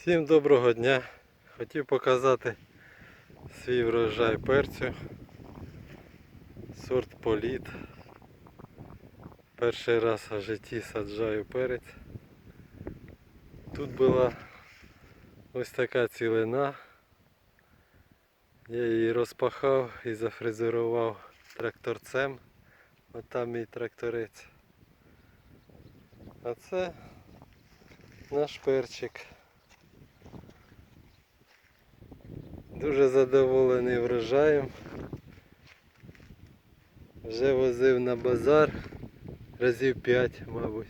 Всім доброго дня. Хотів показати свій врожай перцю. Сорт політ. Перший раз в житті саджаю перець. Тут була ось така цілина. Я її розпахав і зафрезерував тракторцем. От там мій тракторець. А це наш перчик. Дуже задоволений врожаєм. Вже возив на базар разів 5, мабуть.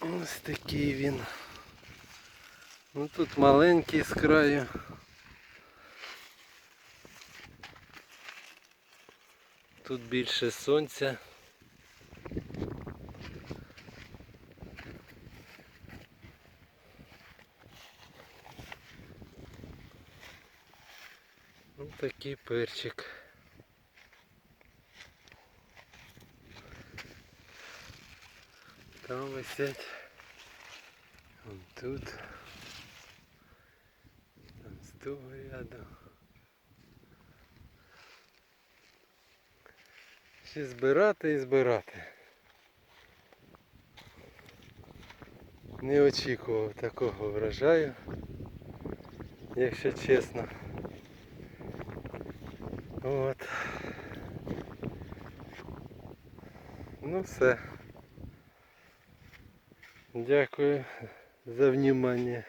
Ось такий він. Ну тут маленький з краю. Тут більше сонця. Ось такий перчик. Там висять. Вон тут. Там з того ряду. Ще збирати і збирати. Не очікував такого врожаю, якщо чесно. От. Ну все. Дякую за внимание.